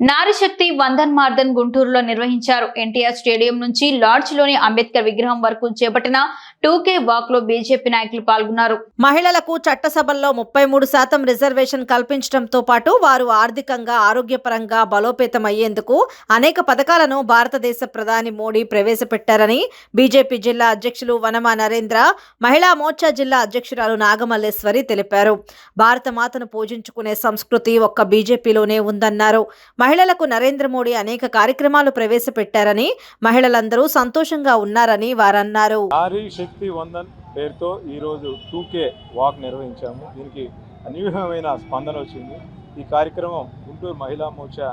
నారీశక్తి వందన్ మార్దన్ గుంటూరులో నిర్వహించారు. ఎన్టీఆర్ స్టేడియం నుంచి లాడ్జ్లోని అంబేద్కర్ విగ్రహం వరకు చేపట్టిన టూకే వాక్లో బీజేపీ నాయకులు పాల్గొన్నారు. మహిళలకు చట్టసభల్లో ముప్పై మూడు శాతం రిజర్వేషన్ కల్పించడంతో పాటు వారు ఆర్థికంగా ఆరోగ్యపరంగా బలోపేతం అయ్యేందుకు అనేక పథకాలను భారతదేశ ప్రధాని మోడీ ప్రవేశపెట్టారని బీజేపీ జిల్లా అధ్యక్షులు వనమా నరేంద్ర మహిళా మోర్చా జిల్లా అధ్యక్షురాలు నాగమల్లేశ్వరి తెలిపారు. భారత మాతను పూజించుకునే సంస్కృతి ఒక్క బీజేపీలోనే ఉందన్నారు. మహిళలకు నరేంద్ర మోడీ అనేక కార్యక్రమాలు ప్రవేశపెట్టారని మహిళలందరూ సంతోషంగా ఉన్నారని వారన్నారు. నారీ శక్తి వందన్ పేరుతో ఈరోజు టూకే వాక్ నిర్వహించాము. దీనికి అనూహ్యమైన స్పందన వచ్చింది. ఈ కార్యక్రమం గుంటూరు మహిళా మోర్చా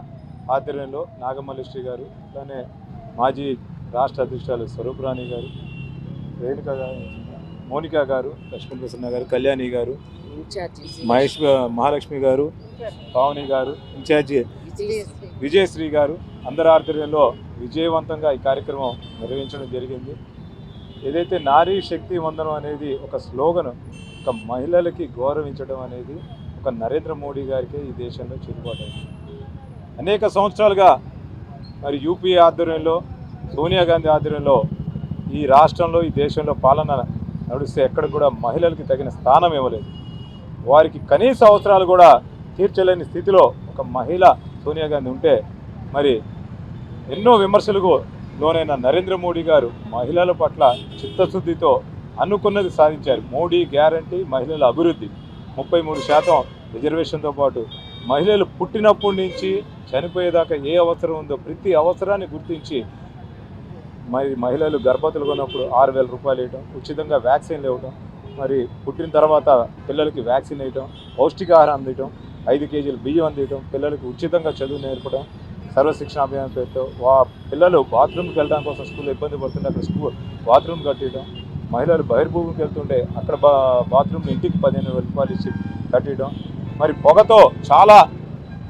ఆధ్వర్యంలో నాగమల్లిశ్రీ గారు అలానే మాజీ రాష్ట్ర అధ్యక్షురాలు స్వరూపరాణి గారు రేణుక గారు మోనికా గారు లక్ష్మీ ప్రసన్న గారు కళ్యాణి గారు మహేష్ మహాలక్ష్మి గారు పావని గారు ఇన్ఛార్జి విజయశ్రీ. గారు అందరి ఆధ్వర్యంలో విజయవంతంగా ఈ కార్యక్రమం నిర్వహించడం జరిగింది. ఏదైతే నారీ శక్తి వందనం అనేది ఒక స్లోగన్ ఒక మహిళలకి గౌరవించడం అనేది ఒక నరేంద్ర మోడీ గారికి ఈ దేశంలో చెల్లుబాటు అనేక సంవత్సరాలుగా మరి యూపీ ఆధ్వర్యంలో సోనియా గాంధీ ఆధ్వర్యంలో ఈ రాష్ట్రంలో ఈ దేశంలో పాలన నడిస్తే ఎక్కడ కూడా మహిళలకి తగిన స్థానం ఇవ్వలేదు. వారికి కనీస అవసరాలు కూడా తీర్చలేని స్థితిలో ఒక మహిళ సోనియా గాంధీ ఉంటే మరి ఎన్నో విమర్శలకు లోనైన నరేంద్ర మోడీ గారు మహిళల పట్ల చిత్తశుద్ధితో అనుకున్నది సాధించారు. మోడీ గ్యారంటీ మహిళల అభివృద్ధి. ముప్పై మూడు శాతం రిజర్వేషన్తో పాటు మహిళలు పుట్టినప్పటి నుంచి చనిపోయేదాకా ఏ అవసరం ఉందో ప్రతి అవసరాన్ని గుర్తించి మరి మహిళలు గర్భవతులు ఉన్నప్పుడు ఆరు వేల రూపాయలు ఇవ్వటం ఉచితంగా వ్యాక్సిన్లు ఇవ్వటం మరి పుట్టిన తర్వాత పిల్లలకి వ్యాక్సిన్ వేయటం పౌష్టికాహారం అందించడం ఐదు కేజీలు బియ్యం అందించడం పిల్లలకు ఉచితంగా చదువు నేర్పడం సర్వశిక్షణ అభియాన్ పేరుతో వా పిల్లలు బాత్రూమ్కి వెళ్ళడం కోసం స్కూల్లో ఇబ్బంది పడుతుంటే అక్కడ స్కూల్ బాత్రూమ్ కట్టియడం మహిళలు బహిర్భూమికి వెళ్తుంటే అక్కడ బా బాత్రూమ్ ఇంటికి పదిహేను రూపాయలు ఇచ్చి కట్టియడం మరి పొగతో చాలా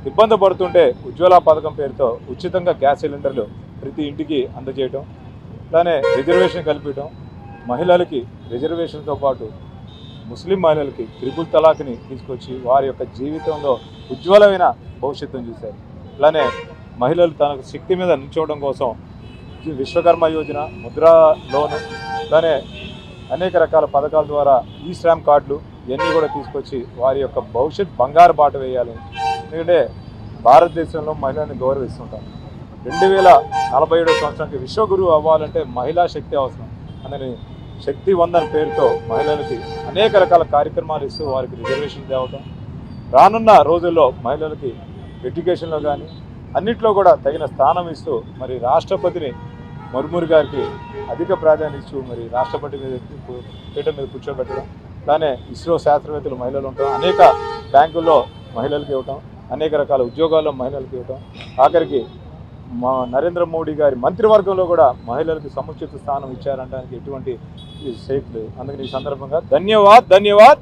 ఇబ్బంది పడుతుంటే ఉజ్వల పథకం పేరుతో ఉచితంగా గ్యాస్ సిలిండర్లు ప్రతి ఇంటికి అందజేయడం అలానే రిజర్వేషన్ కల్పించడం మహిళలకి రిజర్వేషన్తో పాటు ముస్లిం మహిళలకి త్రిపుల్ తలాక్ని తీసుకొచ్చి వారి యొక్క జీవితంలో ఉజ్వలమైన భవిష్యత్తును చూశారు. అలానే మహిళలు తనకు శక్తి మీద నిల్చోవడం కోసం విశ్వకర్మ యోజన ముద్రా లోన్ అలానే అనేక రకాల పథకాల ద్వారా ఈ శ్రామ్ కార్డులు ఇవన్నీ కూడా తీసుకొచ్చి వారి యొక్క భవిష్యత్ బంగారు బాట వేయాలి. ఎందుకంటే భారతదేశంలో మహిళల్ని గౌరవిస్తుంటాం రెండు వేల నలభై ఏడో సంవత్సరానికి విశ్వగురువు అవ్వాలంటే మహిళా శక్తి అవసరం. అందుకని శక్తి వందన పేరుతో మహిళలకి అనేక రకాల కార్యక్రమాలు ఇస్తూ వారికి రిజర్వేషన్ తేవటం. రానున్న రోజుల్లో మహిళలకి ఎడ్యుకేషన్లో కానీ అన్నిట్లో కూడా తగిన స్థానం ఇస్తూ మరి రాష్ట్రపతిని మరుమూరి గారికి అధిక ప్రాధాన్యత ఇస్తూ మరి రాష్ట్రపతి మీద పీఠం మీద కూర్చోబెట్టడం. అలానే ఇస్రో శాస్త్రవేత్తలు మహిళలు ఉండటం అనేక బ్యాంకుల్లో మహిళలకు ఇవ్వటం అనేక రకాల ఉద్యోగాల్లో మహిళలకు ఇవ్వటం. ఆఖరికి మా నరేంద్ర మోడీ గారి మంత్రివర్గంలో కూడా మహిళలకు సముచిత స్థానం ఇచ్చారనడానికి ఎటువంటి సేఫ్ లేదు. అందుకని ఈ సందర్భంగా ధన్యవాద్ ధన్యవాద్.